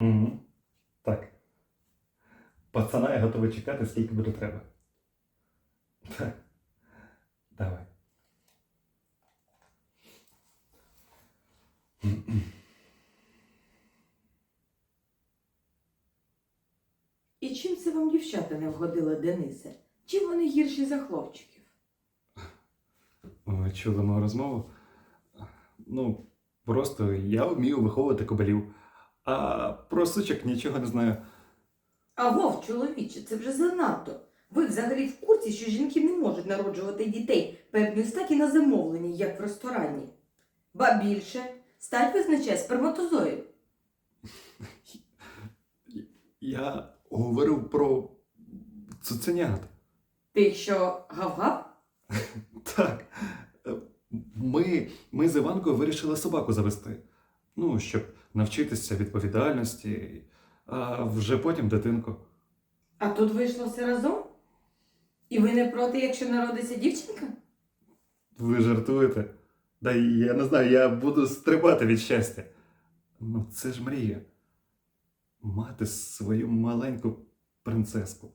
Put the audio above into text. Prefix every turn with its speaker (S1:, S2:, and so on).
S1: Угу. Так. Пацана я готовий чекати, скільки буде треба. Так. Давай.
S2: І чим це вам дівчата не вгодили Денисе? Чим вони гірші за хлопчиків?
S1: Ви чули мою розмову? Ну, просто я вмію виховувати кобелів, а про сучок нічого не знаю.
S2: А вов, чоловіче, це вже занадто. Ви взагалі в курсі, що жінки не можуть народжувати дітей певної статі на замовлення, як в ресторані. Ба більше, стать визначає сперматозоїд.
S1: Я говорив про цуценят.
S2: Ти що, гав-гав?
S1: Так. Ми, ми з Іванкою вирішили собаку завести. Ну, щоб навчитися відповідальності, а вже потім дитинку.
S2: А тут вийшло все разом? І ви не проти, якщо народиться дівчинка?
S1: Ви жартуєте? Да я не знаю, я буду стрибати від щастя. Ну, це ж мрія. Мати свою маленьку принцеску.